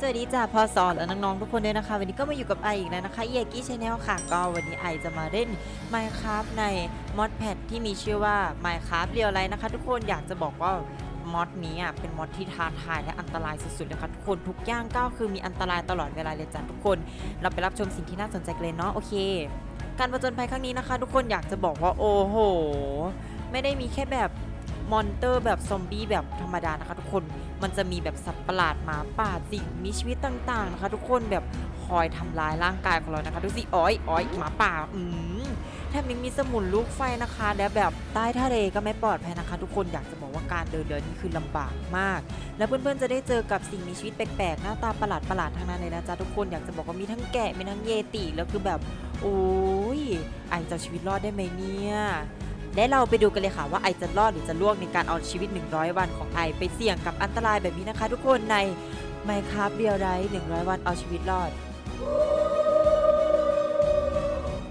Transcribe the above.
สวัสดีจ้าพอสอนและน้องๆทุกคนด้วยนะคะ วันนี้ก็มาอยู่กับไออีกแล้วนะคะเยกี้ชาแนลค่ะ ก็วันนี้ไอจะมาเล่น Minecraft ในมอดแพดที่มีชื่อว่า Minecraft เรียวไรนะคะ ทุกคนอยากจะบอกว่ามอดนี้อะเป็นมอดที่ท้าทายและอันตรายสุดๆเลยค่ะทุกคนทุกย่างก้าวคือมีอันตรายตลอดเวลาเลยจ้ะทุกคน เราไปรับชมสิ่งที่น่าสนใจกันเลยเนาะโอเค การประจนภัยครั้งนี้นะคะ ทุกคนอยากจะบอกว่าโอ้โห ไม่ได้มีแค่แบบ มอนเตอร์แบบซอมบี้แบบธรรมดานะคะทุกคน มันจะมีแบบสัตว์ประหลาดหมาป่าสิ่งมีชีวิตต่างๆนะคะทุกคนแบบคอยทำลายร่างกายของเรานะคะ ดูสิอ้อยอ้อยหมาป่า อืมแถมยังมีสมุนลูกไฟนะคะ และแบบใต้ทะเลก็ไม่ปลอดภัยนะคะ ทุกคนอยากจะบอกว่าการเดินเดินนี่คือลำบากมาก แล้วเพื่อนๆจะได้เจอกับสิ่งมีชีวิตแปลกๆ หน้าตาประหลาดประหลาดๆทั้งนั้นเลยนะจ๊ะทุกคนอยากจะบอกว่ามีทั้งแกะมีทั้งเยติแล้วคือแบบ โอ้ยไอจะชีวิตรอดได้ไหมเนี่ย และเราไปดูกันเลยค่ะว่าไอจะรอดหรือจะล่วงในการเอาชีวิต 100 วันของไอไปเสี่ยงกับอันตรายแบบนี้นะคะ ทุกคนในไมครับเรียลไร100 วันเอาชีวิตรอด